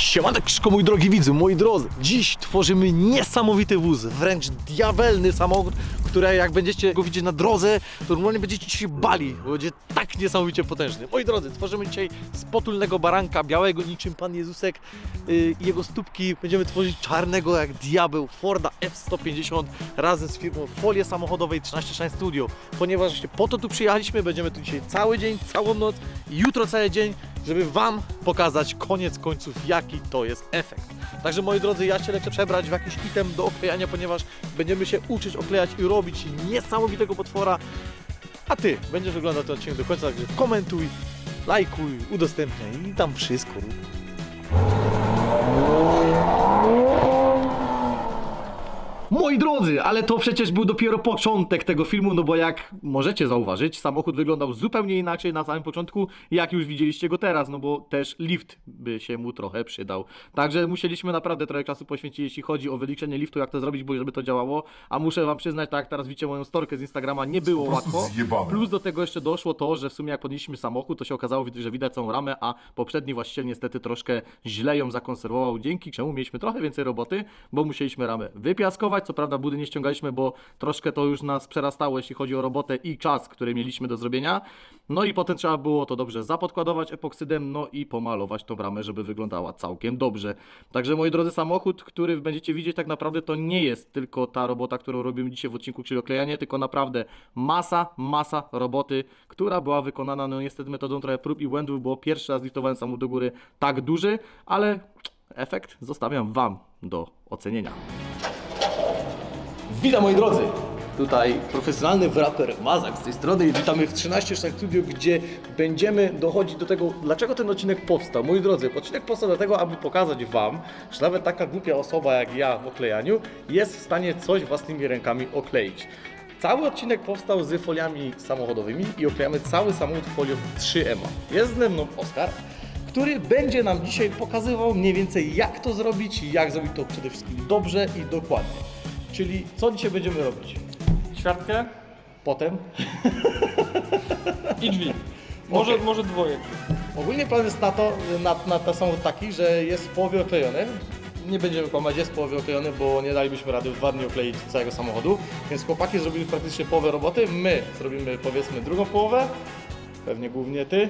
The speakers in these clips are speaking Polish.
Siemaneczko mój drogi widzu, moi drodzy. Dziś tworzymy niesamowity wóz, wręcz diabelny samochód Który jak będziecie go widzieć na drodze To normalnie będziecie się bali, bo będzie tak niesamowicie potężny. Moi drodzy, tworzymy dzisiaj z potulnego baranka białego niczym Pan Jezusek yy, I jego stópki. Będziemy tworzyć czarnego jak diabeł Forda F-150 Razem z firmą Folie Samochodowej 13 Shine Studio. Ponieważ właśnie po to tu przyjechaliśmy, będziemy tu dzisiaj cały dzień, całą noc i jutro cały dzień żeby Wam pokazać koniec końców, jaki to jest efekt. Także moi drodzy, ja się lecę przebrać w jakiś item do oklejania, ponieważ będziemy się uczyć oklejać i robić niesamowitego potwora. A Ty będziesz oglądał ten odcinek do końca, także komentuj, lajkuj, udostępniaj i tam wszystko rób. Moi drodzy, ale to przecież był dopiero początek tego filmu, no bo jak możecie zauważyć, samochód wyglądał zupełnie inaczej na samym początku, jak już widzieliście go teraz, no bo też lift by się mu trochę przydał. Także musieliśmy naprawdę trochę czasu poświęcić, jeśli chodzi o wyliczenie liftu, jak to zrobić, bo żeby to działało, a muszę wam przyznać, tak jak teraz widzicie moją storkę z Instagrama, nie było łatwo. zjebane. Plus do tego jeszcze doszło to, że w sumie jak podnieśliśmy samochód, to się okazało, że widać całą ramę, a poprzedni właściciel niestety troszkę źle ją zakonserwował, dzięki czemu mieliśmy trochę więcej roboty, bo musieliśmy ramę wypiaskować. Co prawda budy nie ściągaliśmy, bo troszkę to już nas przerastało, jeśli chodzi o robotę i czas, który mieliśmy do zrobienia. No i potem trzeba było to dobrze zapodkładować epoksydem, no i pomalować tą ramę, żeby wyglądała całkiem dobrze. Także moi drodzy, samochód, który będziecie widzieć tak naprawdę to nie jest tylko ta robota, którą robimy dzisiaj w odcinku, czyli oklejanie, tylko naprawdę masa, masa roboty, która była wykonana, no niestety metodą trochę prób i błędów, bo pierwszy raz liftowałem samochód do góry tak duży, ale efekt zostawiam Wam do ocenienia. Witam moi drodzy! Tutaj profesjonalny wraper Mazak z tej strony i witamy w 13 Sztak Studio, gdzie będziemy dochodzić do tego, dlaczego ten odcinek powstał. Moi drodzy, odcinek powstał dlatego, aby pokazać Wam, że nawet taka głupia osoba jak ja w oklejaniu jest w stanie coś własnymi rękami okleić. Cały odcinek powstał z foliami samochodowymi i oklejamy cały samochód folią 3M. Jest ze mną Oskar, który będzie nam dzisiaj pokazywał mniej więcej jak to zrobić, jak zrobić to przede wszystkim dobrze i dokładnie. Czyli co dzisiaj będziemy robić? Ćwiartkę Potem i drzwi. Może, Okej. może dwoje drzwi. ogólnie plan jest na to, na, na ten samochód taki, że jest w połowie oklejony. Nie będziemy kłamać, jest w połowie oklejony, bo nie dalibyśmy rady w dwa dni okleić całego samochodu. Więc chłopaki zrobili praktycznie połowę roboty, my zrobimy powiedzmy drugą połowę, pewnie głównie ty.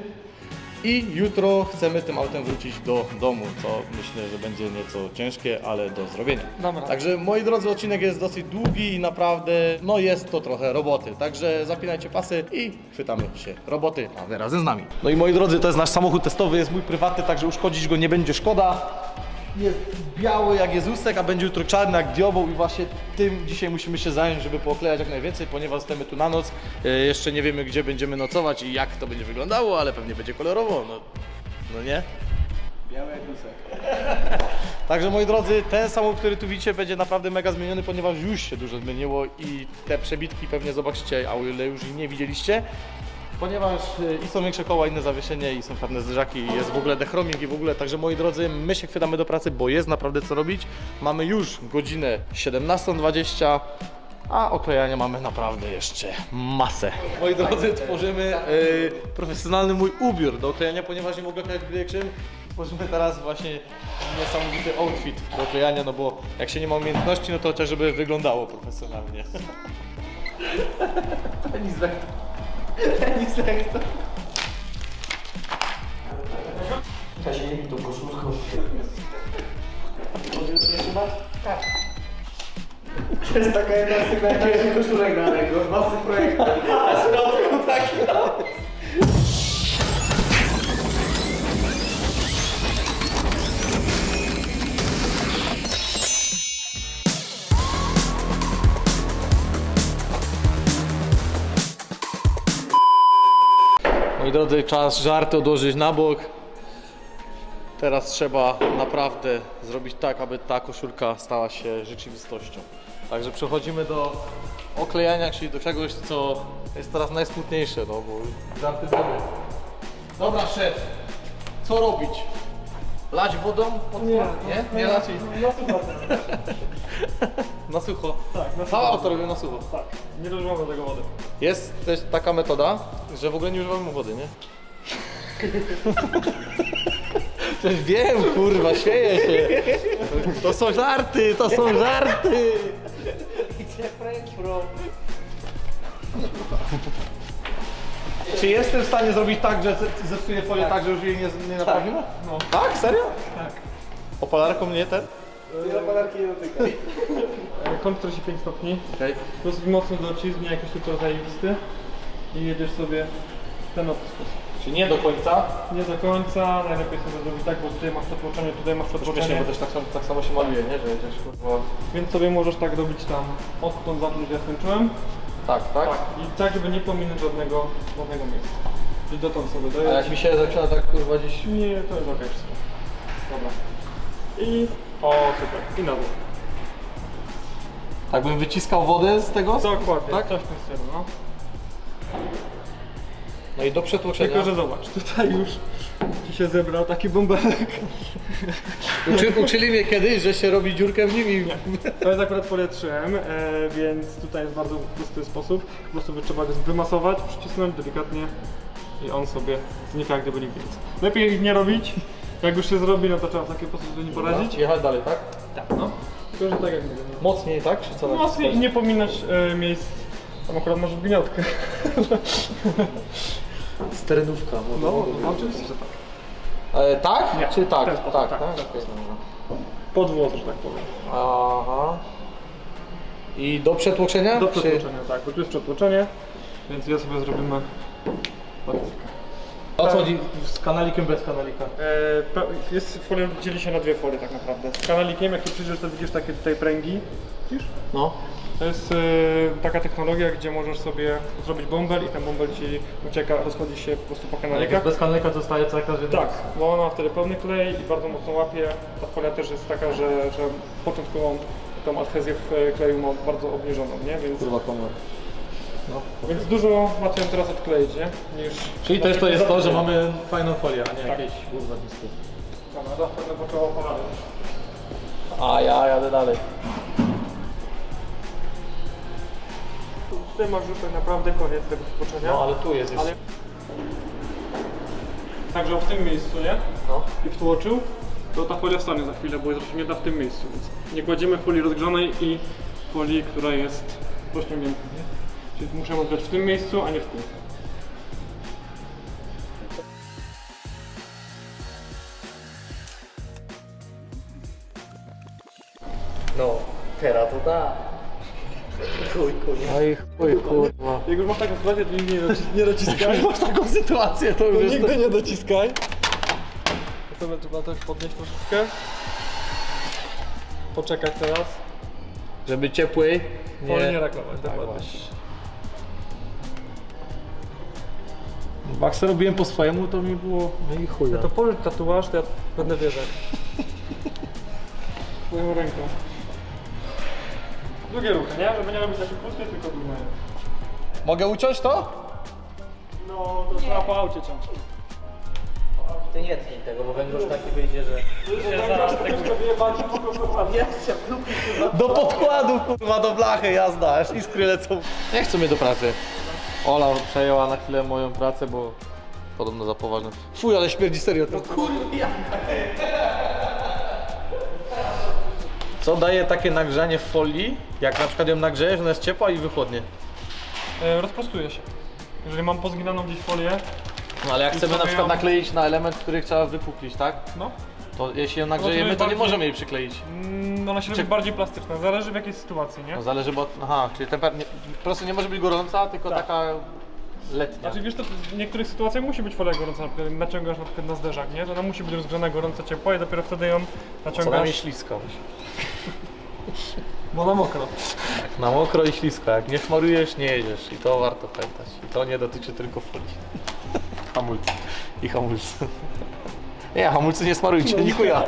I jutro chcemy tym autem wrócić do domu, co myślę, że będzie nieco ciężkie, ale do zrobienia. Radę. Także moi drodzy, odcinek jest dosyć długi i naprawdę, no jest to trochę roboty. Także zapinajcie pasy i chwytamy się roboty, a wy razem z nami. No i moi drodzy, to jest nasz samochód testowy, jest mój prywatny, także uszkodzić go nie będzie szkoda. Jest biały jak Jezusek, a będzie jutro czarny jak diabeł i właśnie tym dzisiaj musimy się zająć, żeby pooklejać jak najwięcej, ponieważ jesteśmy tu na noc. E, jeszcze nie wiemy, gdzie będziemy nocować i jak to będzie wyglądało, ale pewnie będzie kolorowo, no, no nie? Biały jak Jezusek. Także moi drodzy, ten samochód, który tu widzicie, będzie naprawdę mega zmieniony, ponieważ już się dużo zmieniło i te przebitki pewnie zobaczycie, a o ile już ich nie widzieliście. Ponieważ y, i są większe koła, inne zawieszenie, i są pewne zderzaki, jest w ogóle dechroming i w ogóle. Także moi drodzy, my się chwytamy do pracy, bo jest naprawdę co robić. Mamy już godzinę 17.20. A oklejania mamy naprawdę jeszcze masę. Moi drodzy, tworzymy y, profesjonalny mój ubiór do oklejania, ponieważ nie mogę oklejać czym. Tworzymy teraz właśnie niesamowity outfit do oklejania, no bo jak się nie ma umiejętności, no to chociaż żeby wyglądało profesjonalnie. Ani z Ani z Kazik mi tą koszulką. To jest taka jedna z tych najlepszych koszulek na rynku, od własnych projektów. A środku taki Drodzy, czas żarty odłożyć na bok. Teraz trzeba naprawdę zrobić tak, aby ta koszulka stała się rzeczywistością. Także przechodzimy do oklejania, czyli do czegoś, co jest teraz najsmutniejsze, no bo żarty zrobię. Dobra, szef, co robić? Lać wodą? Pod nie, nie? Nie raczej. No super. Na sucho. Tak, na Cała auto robię na sucho. Tak, nie dożywamy tego wody. Jest też taka metoda, że w ogóle nie używamy wody, nie? Przecież wiem, kurwa, śmieję się. To są żarty, to są żarty. Gdzie Frank Pro? Czy jestem w stanie zrobić tak, że ze- zepsuję folię tak, że już jej nie, nie naprawimy? No. Tak? Serio? Tak. Opalarką ten? Nie dotykaj. E, Kąt 45 stopni. Okej. Dosyć mocno docisk, nie jakiś super zajebisty. I jedziesz sobie w ten oto sposób. Czyli nie do końca. Nie do końca, najlepiej sobie zrobić tak, bo tutaj masz przetłoczenie, tutaj masz Śmiesznie, przetłoczenie. bo też tak, samo- tak samo się maluje, nie? Że jedziesz kurwa... Więc sobie możesz tak robić tam, odtąd zacząć ja skończyłem. Tak, tak? Tak, i tak, żeby nie pominąć żadnego, żadnego miejsca. I dotąd sobie A jak mi się zaczyna tak kurwa gdzieś... Nie, to jest okej wszystko. Dobra. I... O, super. I na dół. Tak bym wyciskał wodę z tego? Dokładnie, Tak? coś w tym stylu, no. No i do przetłoczenia. Tylko, że zobacz, tutaj już ci się zebrał taki bąbelek. Uczy, uczyli mnie kiedyś, że się robi dziurkę w nim i... To jest akurat 3M, e, więc tutaj jest bardzo prosty sposób. Po prostu trzeba go wymasować, przycisnąć delikatnie i on sobie znika jak gdyby nigdy nic. Lepiej ich nie robić. Jak już się zrobi, no to trzeba w taki sposób nie poradzić. Jechać dalej, tak? Tak, no. Tylko, że tak jak mówię. no. Mocniej, tak? Czy co? Mocniej i nie pominać e, miejsc. Tam akurat masz gniotkę. Sterenówka. No, no oczywiście, że tak. E, tak? Nie. Czy tak? W ten sposób, tak, tak, tak? ten Okej, dobra. Pod włos, że tak powiem. Aha. I do przetłoczenia? Do Czy- przetłoczenia, tak, bo tu jest przetłoczenie, więc ja sobie zrobimy. O co chodzi z kanalikiem bez kanalika? E, pe- jest folia, dzieli się na dwie folie tak naprawdę. Z kanalikiem, jak tu przyjrzysz, to widzisz takie tutaj pręgi. Widzisz? No. To jest e, taka technologia, gdzie możesz sobie zrobić bąbel i ten bąbel ci ucieka, rozchodzi się po prostu po Jak jest kanalikach. bez kanalika to staje cały czas Tak, bo ona ma wtedy pełny klej i bardzo mocno łapie. Ta folia też jest taka, że, że początkową tą adhezję w e, kleju ma bardzo obniżoną, nie? Więc, Kurwa komor. więc dużo łatwiej ją teraz odkleić, nie? Niż Czyli też to jest to, że Dobra, mamy fajną folię, a nie Tak. jakieś kurwa niskie. zapewne poczęło ponadto. A ja jadę dalej. Tutaj masz już tak naprawdę koniec tego stłoczenia. No ale tu jest jeszcze. Ale... Także w tym miejscu, nie? No. I wtłoczył, to ta folia wstanie za chwilę, bo jest nie da w tym miejscu, więc nie kładziemy folii rozgrzanej i folii, która jest rozciągnięta, nie? Czyli musimy grać w tym miejscu, a nie w tym. No, teraz to da. Chuj, kurwa. Oj, chuj, kurwa. Jak już masz taką sytuację, to nigdy nie, docis- nie dociskaj. Masz taką sytuację, to To już nigdy nie dociskaj. To sobie trzeba też podnieść troszeczkę. Poczekać teraz. Żeby ciepły. Folii nie rakować, Tak dokładnie. właśnie. Waxę robiłem po swojemu, to mi było... No i chuja. Ja to pożycz tatuaż, to ja będę wierzać. Twoją ręką. Długie ruchy, nie? Żeby nie robić takie krótkie, tylko długie. Mogę uciąć to? No, to trzeba po aucie ciąć. Ty nie tnij tego, bo węgorz taki wyjdzie, że... Ja zaraz tego wyjebać, chcę kupić chyba. Do podkładu, kurwa, do blachy jazda, aż iskry lecą. Nie chcą mnie do pracy. Ola przejęła na chwilę moją pracę, bo podobno za poważne. Fuj, ale śmierdzi serio. No kurwa. Co daje takie nagrzanie w folii, jak na przykład ją nagrzejesz, ona jest ciepła i wychłodnie. e, Rozprostuje się. Jeżeli mam pozginaną gdzieś folię, No ale jak I chcemy na sobie przykład ją- nakleić na element, który trzeba wypuklić, tak? no, To jeśli ją nagrzejemy, to nie bardziej- możemy jej przykleić. mm, ona się robi bardziej plastyczna. Zależy w jakiej sytuacji, nie? No zależy, bo... Aha, czyli temper... nie, po prostu nie może być gorąca, tylko Tak. taka letnia. Znaczy wiesz, to w niektórych sytuacjach musi być folia gorąca, na przykład naciągasz na przykład na zderzak, nie? To ona musi być rozgrzana, gorąca, ciepła i dopiero wtedy ją Co naciągasz. najmniej ślisko. Bo na mokro. Na mokro i ślisko, jak nie szmarujesz, nie jedziesz i to warto pamiętać. I to nie dotyczy tylko folii. Hamulcy. I hamulcy. Nie, hamulcy nie smarujcie, no, nikuja.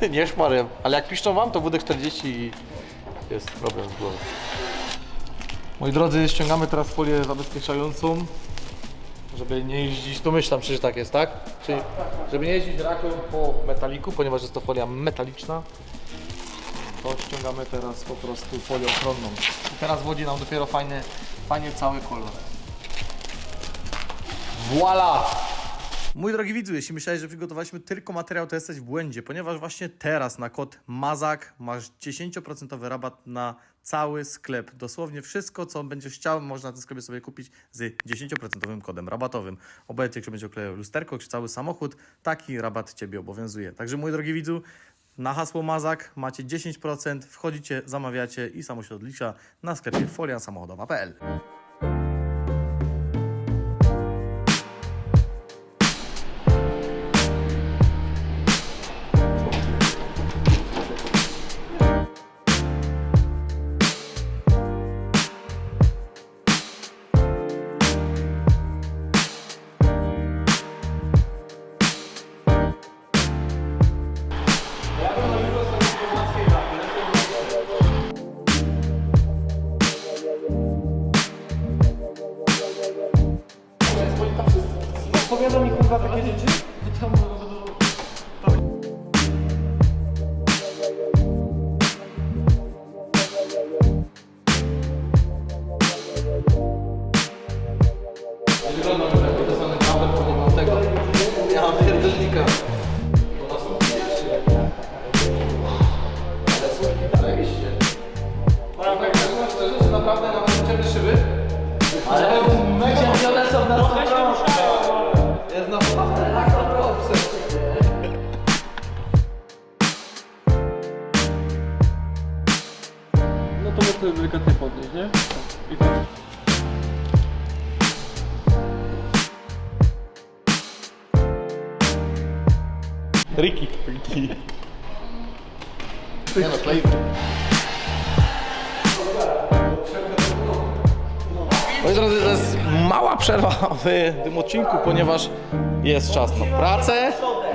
Nie, nie szmarem. Ale jak piszczą wam, to WD-40 i jest problem z głową. Moi drodzy, ściągamy teraz folię zabezpieczającą, żeby nie jeździć, to myślam, że tak jest, tak? Czyli, żeby nie jeździć raką po metaliku, ponieważ jest to folia metaliczna, to ściągamy teraz po prostu folię ochronną. I teraz wchodzi nam dopiero fajny, fajnie cały kolor. Voila! Mój drogi widzu, jeśli myślałeś, że przygotowaliśmy tylko materiał, to jesteś w błędzie, ponieważ właśnie teraz na kod MAZAK masz 10% rabat na cały sklep. Dosłownie wszystko, co będziesz chciał, można na tym sklepie sobie kupić z 10% kodem rabatowym. Obojętnie, czy będzie oklejał lusterko, czy cały samochód, taki rabat Ciebie obowiązuje. Także mój drogi widzu, na hasło MAZAK macie 10%, wchodzicie, zamawiacie i samo się odlicza na sklepie foliasamochodowa.pl. Powiada mi kurwa takie rzeczy? Wyglądam Riki. Nie no, klej. Moi drodzy, to jest mała przerwa w tym odcinku, ponieważ jest czas na pracę,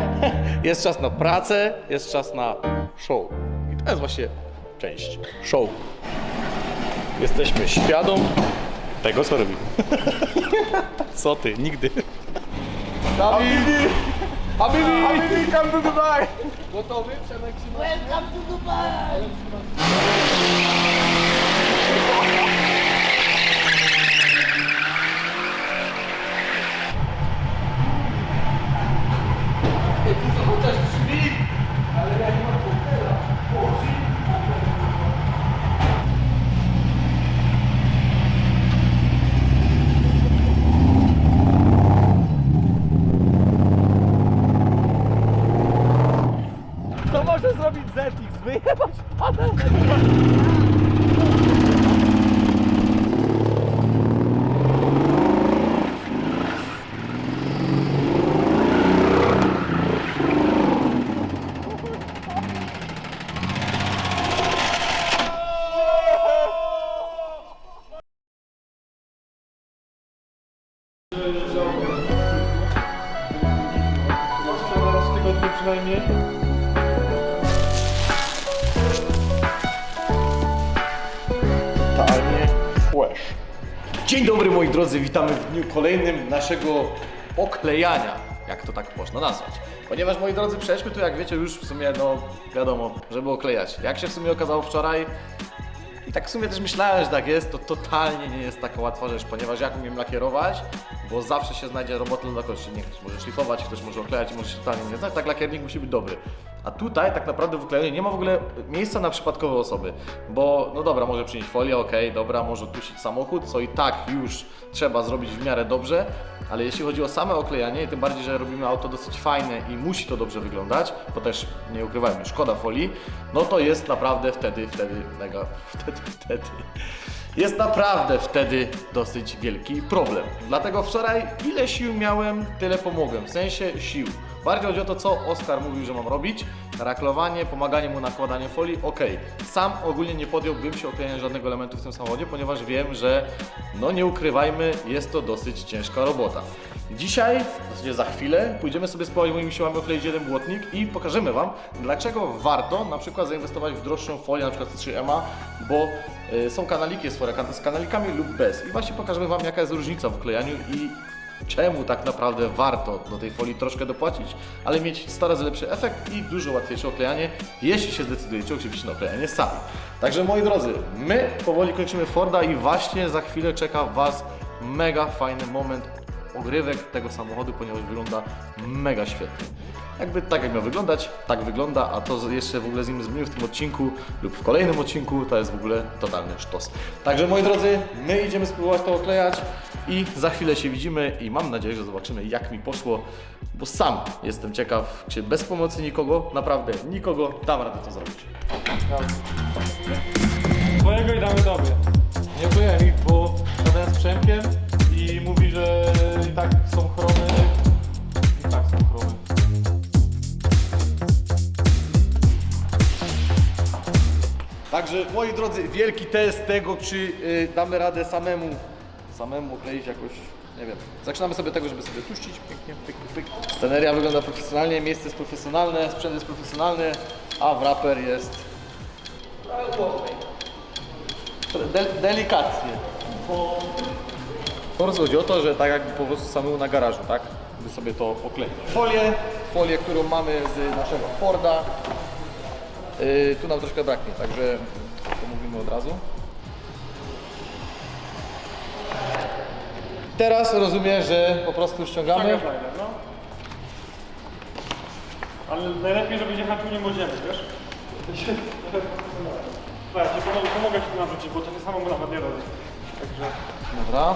jest czas na pracę, jest czas na show. I to jest właśnie część show. Jesteśmy świadom tego, co robimy. Co ty? Nigdy. Habibi! Habibi! Habibi, come to Dubai! Gotowy? Przemek się Welcome to Dubai! Przynajmniej. Totalnie flash. Dzień dobry moi drodzy, witamy w dniu kolejnym naszego oklejania, jak to tak można nazwać. Ponieważ moi drodzy, przejdźmy tu jak wiecie już w sumie, no wiadomo, żeby oklejać. Jak się w sumie okazało wczoraj, tak w sumie też myślałem, że tak jest, to totalnie nie jest taka łatwa rzecz, ponieważ jak umiem lakierować, bo zawsze się znajdzie robota dla kogoś, nie ktoś może szlifować, ktoś może oklejać może się totalnie nie znać, tak lakiernik musi być dobry. A tutaj tak naprawdę w oklejaniu nie ma w ogóle miejsca na przypadkowe osoby, bo no dobra, może przynieść folię, okej, dobra, może tusić samochód, co i tak już trzeba zrobić w miarę dobrze, ale jeśli chodzi o same oklejanie, tym bardziej, że robimy auto dosyć fajne i musi to dobrze wyglądać, bo też nie ukrywajmy, szkoda folii, no to jest naprawdę wtedy, wtedy mega, wtedy, wtedy. Jest naprawdę wtedy dosyć wielki problem. Dlatego wczoraj ile sił miałem, tyle pomogłem. W sensie sił. Bardziej chodzi o to, co Oskar mówił, że mam robić. Raklowanie, pomaganie mu nakładanie folii, ok. Sam ogólnie nie podjąłbym się oklejania żadnego elementu w tym samochodzie, ponieważ wiem, że no nie ukrywajmy, jest to dosyć ciężka robota. Dzisiaj, w zasadzie za chwilę, pójdziemy sobie spróbować moimi siłami okleić jeden błotnik i pokażemy Wam, dlaczego warto na przykład zainwestować w droższą folię, na przykład C3MA, bo y, są kanaliki z forekanta z kanalikami lub bez. I właśnie pokażemy Wam, jaka jest różnica w oklejaniu i czemu tak naprawdę warto do tej folii troszkę dopłacić, ale mieć 100 razy lepszy efekt i dużo łatwiejsze oklejanie, jeśli się zdecydujecie oczywiście na oklejanie sami. Także moi drodzy, my powoli kończymy Forda i właśnie za chwilę czeka Was mega fajny moment ogrywek tego samochodu, ponieważ wygląda mega świetnie. Jakby tak jak miał wyglądać, tak wygląda, a to jeszcze w ogóle z nim zmienił w tym odcinku lub w kolejnym odcinku, to jest w ogóle totalny sztos. Także moi drodzy, my idziemy spróbować to oklejać i za chwilę się widzimy i mam nadzieję, że zobaczymy jak mi poszło, bo sam jestem ciekaw, czy bez pomocy nikogo, naprawdę nikogo, dam radę to zrobić. Twojego i damy tobie. Nie byłem ich, bo gadałem z Przemkiem i mówi, że i tak są chrony. I tak są chrony. Także moi drodzy, wielki test tego, czy y, damy radę samemu, samemu okleić jakoś, nie wiem. Zaczynamy sobie tego, żeby sobie tuścić, pięknie, pyk, pyk, pyk. Sceneria wygląda profesjonalnie, miejsce jest profesjonalne, sprzęt jest profesjonalny, a wrapper jest De delikatnie. Po prostu chodzi o to, że tak jakby po prostu samemu na garażu, tak? By sobie to okleić. Folię, folię, którą mamy z naszego Forda. Yy, tu nam troszkę braknie, także to mówimy od razu. Teraz rozumiem, że po prostu ściągamy. Ściągasz liner, no. Ale najlepiej, żebyś jechał nie modziemy, wiesz? Tak, ci pomogę, pomogę ci narzucić, bo to nie samemu nawet nie robię. Także... Dobra.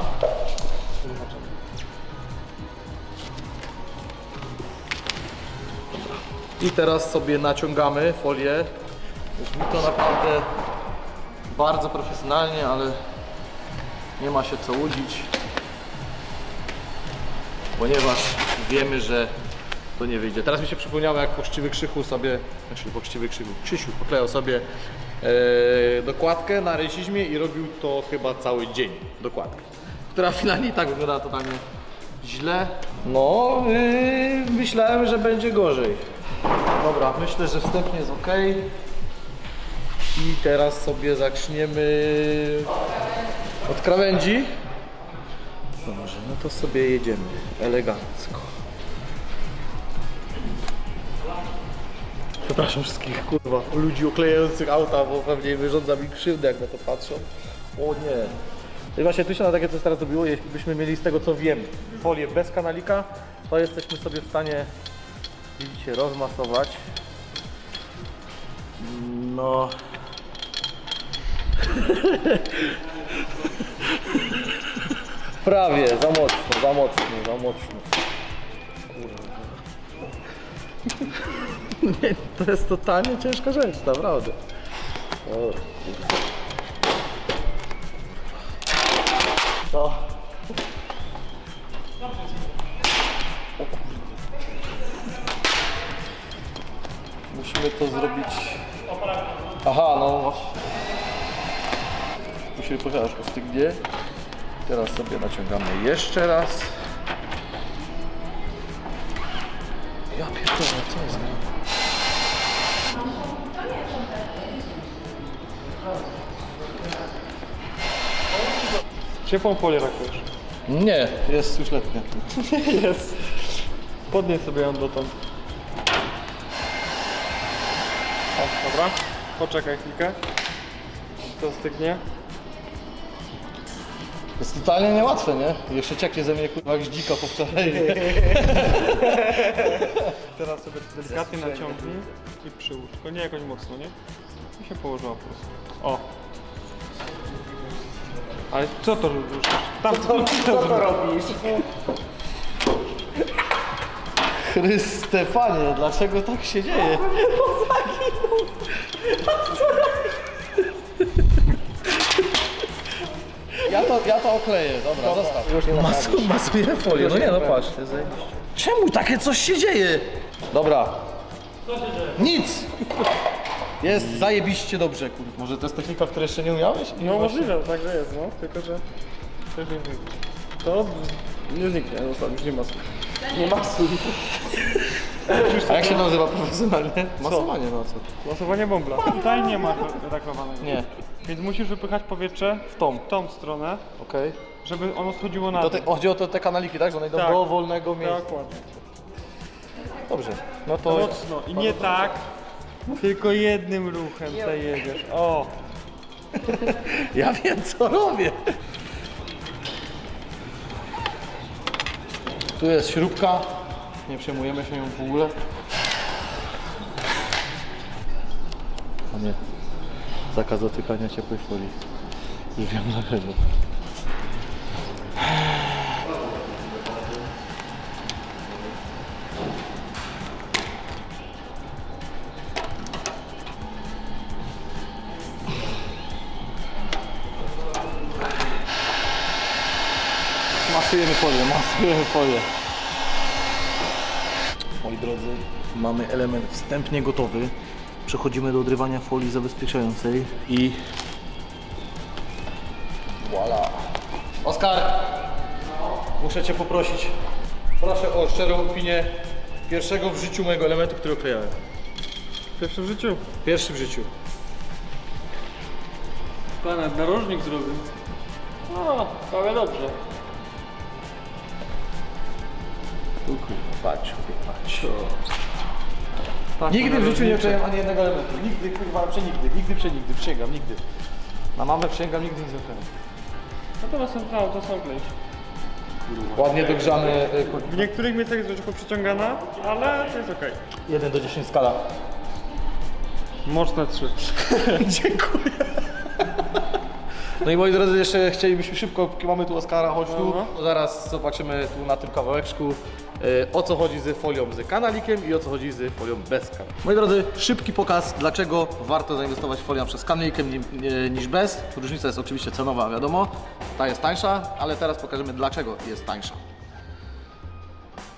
I teraz sobie naciągamy folię. Brzmi to naprawdę bardzo profesjonalnie, ale nie ma się co łudzić, ponieważ wiemy, że to nie wyjdzie. Teraz mi się przypomniało, jak poczciwy krzychu sobie, znaczy poczciwy krzychu, Krzysiu poklejał sobie e, dokładkę na resizmie i robił to chyba cały dzień, dokładkę, która finalnie tak wyglądała totalnie źle. No, yy, myślałem, że będzie gorzej. Dobra, myślę, że wstępnie jest ok. I teraz sobie zaczniemy od krawędzi. Dobrze, no to sobie jedziemy elegancko. Przepraszam wszystkich, kurwa, ludzi oklejających auta, bo pewnie wyrządza mi krzywdę, jak na to patrzą. O nie. I właśnie tu się na takie coś teraz zrobiło, jeśli byśmy mieli z tego co wiem folię bez kanalika, to jesteśmy sobie w stanie, widzicie, rozmasować. No... Prawie, za mocno, za mocno, za mocno. Nie, to jest totalnie ciężka rzecz, naprawdę. O. To. O. Musimy to zrobić. Aha, no właśnie. Musimy poczekać, aż ostygnie. Teraz sobie naciągamy jeszcze raz. Ja pierdolę, co jest grane? Ciepłą folię rakujesz. Nie, jest już letnie. Jest. Podnieś sobie ją dotąd. O, dobra. Poczekaj chwilkę. To stygnie. To jest totalnie niełatwe, nie? Jeszcze cieknie ze mnie kurwa jak z dzika po wczoraj. Teraz sobie delikatnie naciągnij i przyłóż. Tylko nie jakoś mocno, nie? I się położyła po prostu. O. Ale co to ruszasz? Tam co, Co to robisz? Chryste panie, dlaczego tak się dzieje? Ja to, ja to okleję, dobra, zostaw. Już nie Masu, masuję folię, no nie no patrz. Czemu takie coś się dzieje? Dobra. Nic! Jest zajebiście dobrze, kurwa. Może to jest technika, której jeszcze nie umiałeś? No możliwe, tak że jest, no. Tylko, że też nie zniknie. To nie zniknie, zostaw, już nie ma słów. Nie ma słów. A jak się nazywa profesjonalnie? Masowanie, no co? Głosowanie bąbla. Tutaj nie ma reklamowanego. Nie. Więc musisz wypychać powietrze W tą, w tą stronę, okej. żeby ono schodziło na To dół. te, chodzi o to, te kanaliki, tak? Że one idą Tak. do wolnego miejsca. Dokładnie. Dobrze. No to... Mocno. I nie tak, tylko jednym ruchem zajedziesz. O! Ja wiem co robię. Tu jest śrubka, nie przejmujemy się nią w ogóle. A nie, zakaz dotykania ciepłej folii. Już wiem dlaczego. Masujemy folię, masujemy folię. Moi drodzy, mamy element wstępnie gotowy. Przechodzimy do odrywania folii zabezpieczającej i... Voila! Oskar! Muszę Cię poprosić. Proszę o szczerą opinię pierwszego w życiu mojego elementu, który oklejałem. Pierwszy w życiu. Pierwszy w życiu. Pana narożnik zrobił. No, prawie dobrze. Patrz, patrz. Tak, Nigdy w życiu nie oklejałem ani jednego elementu. Nigdy, kurwa, przenigdy, nigdy, przenigdy, przysięgam, nigdy. Na mamę przysięgam, nigdy nie zaklejam. No to są, no, to są klej. Ładnie dogrzany y, kur- W niektórych miejscach jest troszkę przyciągana, ale to jest okej. 1 do 10 skala. Mocne 3. Dziękuję. No i moi drodzy, jeszcze chcielibyśmy szybko, póki mamy tu Oskara, chodź tu. Aha. Zaraz zobaczymy tu na tym kawałeczku y, o co chodzi z folią z kanalikiem i o co chodzi z folią bez kanalikiem. Moi drodzy, szybki pokaz, dlaczego warto zainwestować w folię przez kanalikiem ni- ni- niż bez. Różnica jest oczywiście cenowa, wiadomo. Ta jest tańsza, ale teraz pokażemy dlaczego jest tańsza.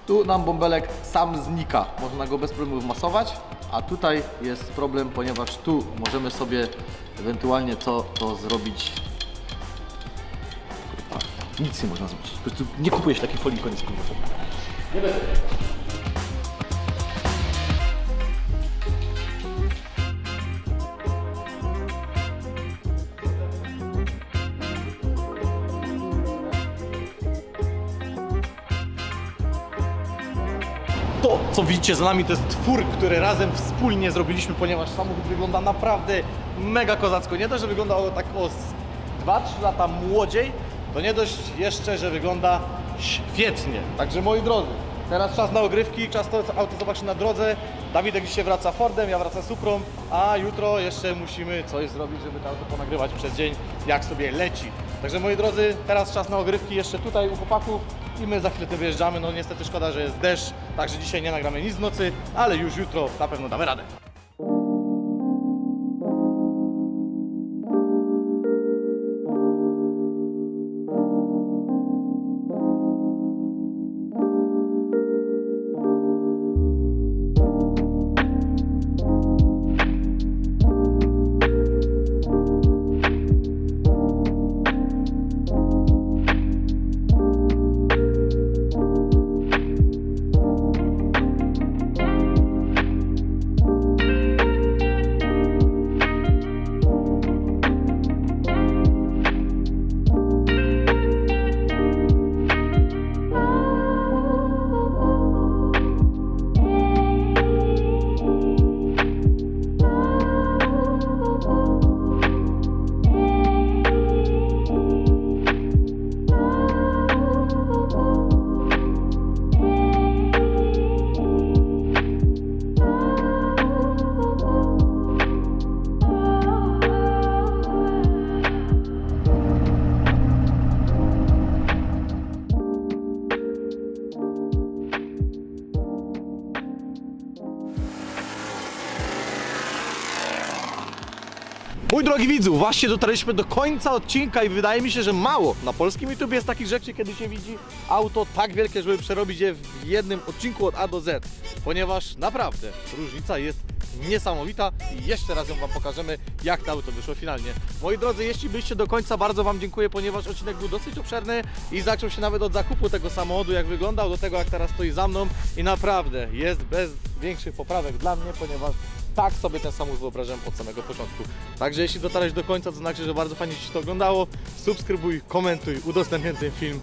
Tu nam bąbelek sam znika, można go bez problemu wmasować, a tutaj jest problem, ponieważ tu możemy sobie ewentualnie co to zrobić. Nic nie można zrobić. Po prostu nie kupuje się takiej folii koniec kurwa. Nie będę. To, co widzicie za nami, to jest twór, który razem wspólnie zrobiliśmy, ponieważ samochód wygląda naprawdę mega kozacko. Nie dość, że wygląda o tak o z 2-3 lata młodziej, to nie dość jeszcze, że wygląda świetnie. Także moi drodzy, teraz czas na ogrywki, czas to auto zobaczyć na drodze. Dawidek dzisiaj wraca Fordem, ja wracam Suprą, a jutro jeszcze musimy coś zrobić, żeby to auto ponagrywać przez dzień, jak sobie leci. Także moi drodzy, teraz czas na ogrywki jeszcze tutaj u chłopaków i my za chwilę tym wyjeżdżamy. No niestety szkoda, że jest deszcz, także dzisiaj nie nagramy nic w nocy, ale już jutro na pewno damy radę. Właśnie dotarliśmy do końca odcinka i wydaje mi się, że mało. Na polskim YouTube jest takich rzeczy, kiedy się widzi auto tak wielkie, żeby przerobić je w jednym odcinku od A do Z. Ponieważ naprawdę różnica jest niesamowita i jeszcze raz ją Wam pokażemy, jak to auto wyszło finalnie. Moi drodzy, jeśli byliście do końca, bardzo Wam dziękuję, ponieważ odcinek był dosyć obszerny i zaczął się nawet od zakupu tego samochodu, jak wyglądał, do tego jak teraz stoi za mną i naprawdę jest bez większych poprawek dla mnie, ponieważ tak sobie ten samochód wyobrażałem od samego początku. Także jeśli dotarłeś do końca, to znaczy, że bardzo fajnie Ci się to oglądało. Subskrybuj, komentuj, udostępniaj ten film.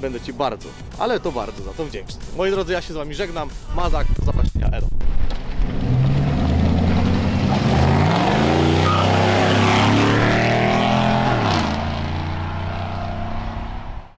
Będę Ci bardzo, ale to bardzo za to wdzięczny. Moi drodzy, ja się z Wami żegnam. Mazak, do Ero.